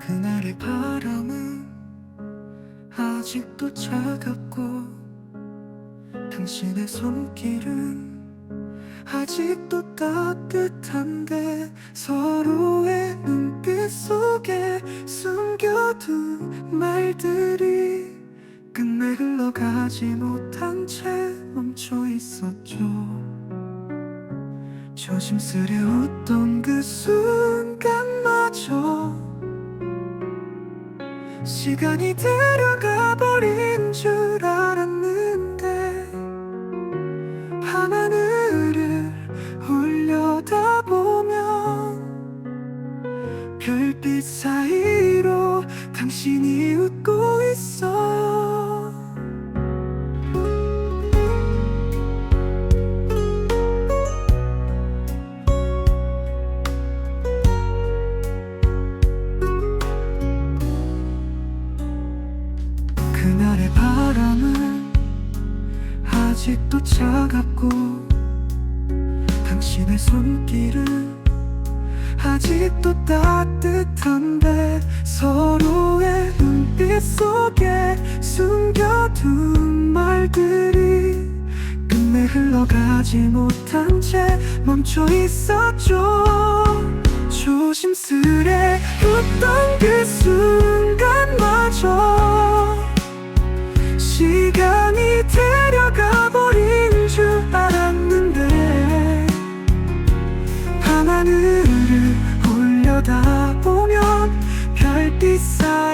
그날의 바람은 아직도 차갑고 당신의 손길은 아직도 따뜻한데 서로의 눈빛 속에 숨겨둔 말들이 끝내 흘러가지 못한 채 멈춰 있었죠. 조심스레 웃던 그 순간마저 시간이 데려가 버린 줄 알았는데 밤하늘을 올려다보면 별빛 사이로 당신이 웃고 있어요 아직도 차갑고 당신의 손길은 아직도 따뜻한데 서로의 눈빛 속에 숨겨둔 말들이 끝내 흘러가지 못한 채 멈춰 있었죠. 조심스레 웃던 그 밤하늘을 올려다보면 별빛 사